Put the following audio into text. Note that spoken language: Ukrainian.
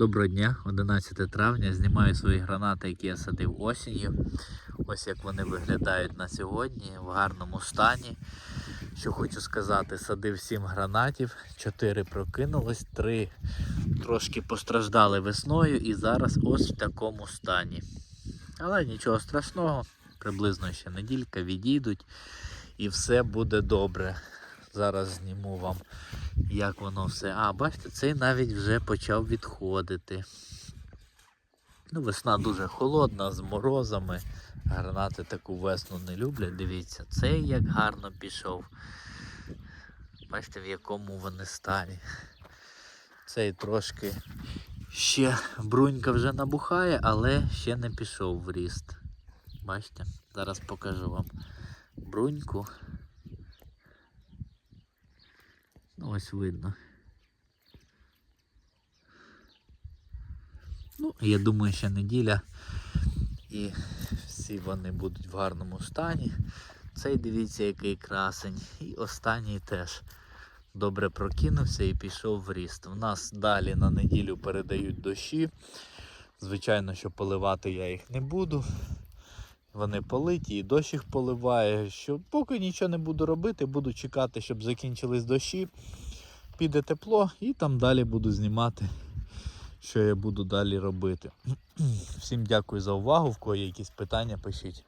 Доброго дня, 11 травня. Знімаю свої гранати, які я садив осінню. Ось як вони виглядають на сьогодні в гарному стані. Що хочу сказати, садив 7 гранатів, 4 прокинулось, 3 трошки постраждали весною і зараз ось в такому стані. Але нічого страшного, приблизно ще неділька відійдуть і все буде добре. Зараз зніму вам як воно все. А, бачите, цей навіть вже почав відходити. Ну, весна дуже холодна, з морозами. Гранати таку весну не люблять. Дивіться, цей як гарно пішов. Бачите, в якому вони стані. Цей трошки ще брунька вже набухає, але ще не пішов в ріст. Бачите, зараз покажу вам бруньку. Ось видно. Ну, я думаю, ще неділя і всі вони будуть в гарному стані. Цей дивіться, який красень. І останній теж добре прокинувся і пішов в ріст. У нас далі на неділю передають дощі. Звичайно, що поливати я їх не буду. Вони политі, і дощ їх поливає. Що поки нічого не буду робити, буду чекати, щоб закінчились дощі. Піде тепло і там далі буду знімати, що я буду далі робити. Всім дякую за увагу. В кого є якісь питання, пишіть.